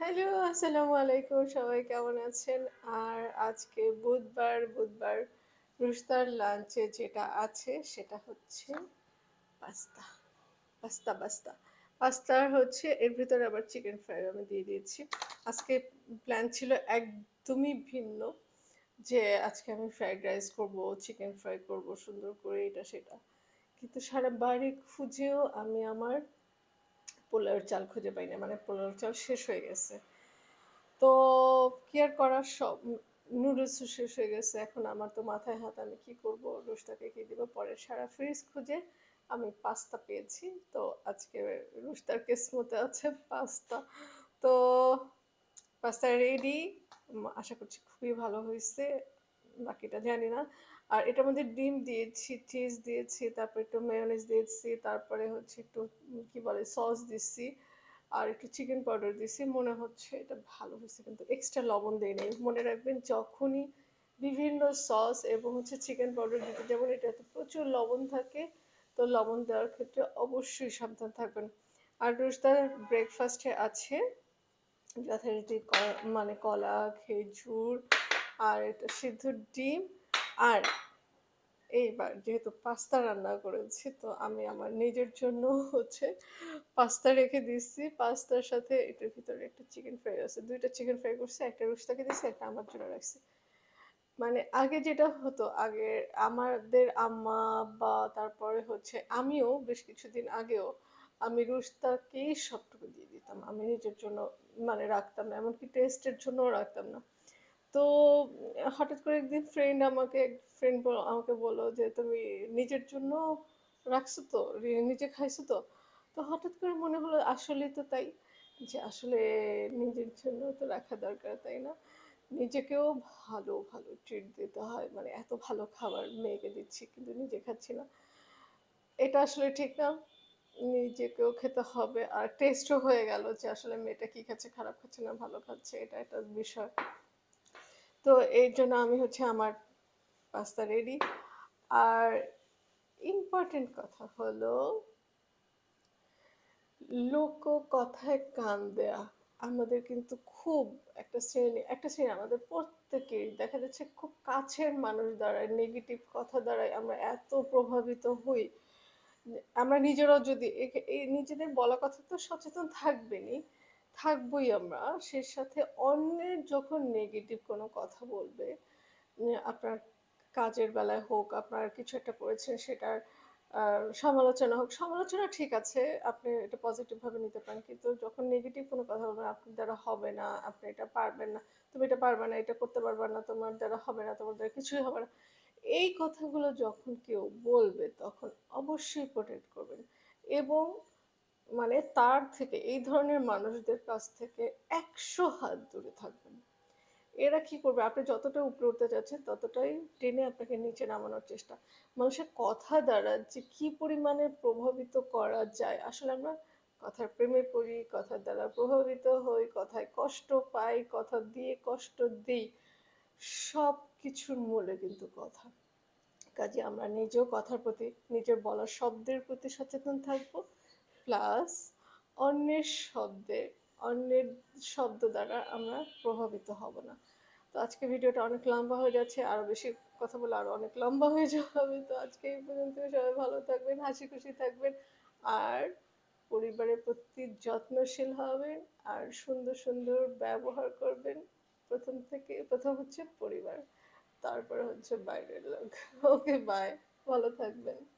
Hello, আসসালামু আলাইকুম। সবাই কেমন আছেন? আর আজকে বুধবার, বুধবার রুশতার লাঞ্চে যেটা আছে সেটা হচ্ছে পাস্তা। Pasta, pasta. পাস্তার হচ্ছে এর ভিতরে আবার চিকেন ফ্রাই আমি দিয়ে দিয়েছি। আজকে প্ল্যান ছিল একদমই ভিন্ন যে আজকে আমি ফ্রাইড রাইস করব, চিকেন ফ্রাই করব সুন্দর করে এটা সেটা। কিন্তু সারা বাড়ি খুঁজেও আমি আমার পোলাওয়ের চাল খুঁজে পাই না। মানে পোলাওর চাল শেষ হয়ে গেছে। তো কি আর করার সব নুডলসও শেষ হয়ে গেছে। এখন আমার তো মাথায় হাত, আমি কি করব? রুশতাকে কি দিব? পরে সারা ফ্রিজ খুঁজে আমি পাস্তা পেয়েছি। তো আজকে রুশতার কিসমতে আছে পাস্তা। তো পাস্তা রেডি। আশা করছি খুবই ভালো হইছে। বাকিটা জানি না। আর এটার মধ্যে ডিম দিয়েছি, চিজ দিয়েছি, তারপরে একটু মেয়োনিজ দিয়েছি, তারপরে হচ্ছে একটু কি বলে সস দিচ্ছি। আর একটু চিকেন পাউডার দিছি। মনে হচ্ছে এটা ভালো হয়েছে কিন্তু এক্সট্রা লবণ দেই নাই। মনে রাখবেন যখনই বিভিন্ন সস এবং হচ্ছে চিকেন পাউডার দিতে যাবেন এটাতে প্রচুর লবণ থাকে। তো লবণ দেওয়ার ক্ষেত্রে অবশ্যই সাবধান থাকবেন। আর রোজদার ব্রেকফাস্টে আছে যথারীতি মানে কলা, খেজুর আর এটা সিদ্ধ ডিম আর এইবার যেহেতু পাস্তা রান্না করেছি তো আমি আমার নিজের জন্য হচ্ছে পাস্তা রেখে দিচ্ছি। পাস্তার সাথে এটার ভিতরে একটা চিকেন ফ্রাই আছে। দুইটা চিকেন ফ্রাই করছি। একটা রুশতাকে দিছি, একটা আমার জন্য রাখছি। মানে আগে যেটা হতো, আগে আমাদের আম্মা বা তারপরে হচ্ছে আমিও বেশ কিছুদিন আগেও আমি রুশতাকেই সবটুকু দিয়ে দিতাম। আমি নিজের জন্য মানে রাখতাম না। এমনকি টেস্টের জন্যও রাখতাম না। তো হঠাৎ করে একদিন ফ্রেন্ড আমাকে ফ্রেন্ড আমাকে বলল যে, "তুমি নিজের জন্য রাখছো তো? নিজে খাইছো তো?" তো হঠাৎ করে মনে হলো আসলেই তো তাই। যে আসলে নিজের জন্য তো রাখা দরকার, তাই না? নিজেকেও ভালো, ভালো ট্রিট দিতে হয়। মানে এত ভালো খাবার মেয়েকে দিচ্ছি কিন্তু নিজে খাচ্ছি না। এটা আসলে ঠিক না। নিজেকেও খেতে হবে। আর টেস্টও হয়ে গেল যে আসলে মেয়েটা কি খাচ্ছে, খারাপ খাচ্ছে না ভালো খাচ্ছে এটা একটা বিষয়। তো এইজন্য আমি হচ্ছে আমার পাস্তা রেডি। আর ইম্পোর্টেন্ট কথা হলো লোককথায় কান দেয়া। আমাদের কিন্তু খুব একটা শ্রেণি একটা শ্রেণি আমাদের প্রত্যেকেরই দেখা যাচ্ছে খুব কাছের মানুষ দ্বারা নেগেটিভ কথা দ্বারাই আমরা এত প্রভাবিত হই। আমরা নিজেরাও যদি এই নিজেদের বলা কথা তো সচেতন থাকবেনই, থাকবই আমরা। সেই সাথে অন্যের যখন নেগেটিভ কোনো কথা বলবে, আপনার কাজের বেলায় হোক, আপনার কিছু একটা করেছেন সেটার সমালোচনা হোক, সমালোচনা ঠিক আছে, আপনি এটা পজিটিভভাবে নিতে পারেন। কিন্তু যখন নেগেটিভ কোনো কথা বলবেন, আপনার দ্বারা হবে না, আপনি এটা পারবেন না, তুমি এটা পারবে না, এটা করতে পারবে না, তোমার দ্বারা হবে না, তোমার দ্বারা কিছুই হবে না। এই কথাগুলো যখন কেউ বলবে তখন অবশ্যই প্রোটেক্ট করবেন এবং মানে তার থেকে এই ধরনের মানুষদের কাছ থেকে ১০০ হাত দূরে থাকবেন। এরা কি করবে? আপনি যতটা উপরে উঠতে চাচ্ছেন ততটাই টেনে আপনাকে নিচে নামানোর চেষ্টা। মানুষের কথা দ্বারা যে কি পরিমাণে প্রভাবিত করা যায়, আসলে আমরা কথার প্রেমে পড়ি, কথার দ্বারা প্রভাবিত হই, কথায় কষ্ট পাই, কথা দিয়ে কষ্ট দিই সব কিছুর মূলে কিন্তু কথা। কাজে আমরা নিজেও কথার প্রতি, নিজের বলা শব্দের প্রতি সচেতন থাকব। প্লাস অন্যের শব্দে, অন্যের শব্দ দ্বারা আমরা প্রভাবিত হব না। তো আজকে ভিডিওটা অনেক লম্বা হয়ে যাচ্ছে। আরও বেশি কথা বলে আরও অনেক লম্বা হয়ে যাবে। তো আজকে এই পর্যন্ত সবাই ভালো থাকবেন, হাসি-খুশি থাকবেন। আর পরিবারের প্রতি যত্নশীল হবেন আর সুন্দর, সুন্দর ব্যবহার করবেন। প্রথম থেকে প্রথম হচ্ছে পরিবার। তারপরে হচ্ছে বাইরের লোক। Okay bye. ভালো থাকবেন।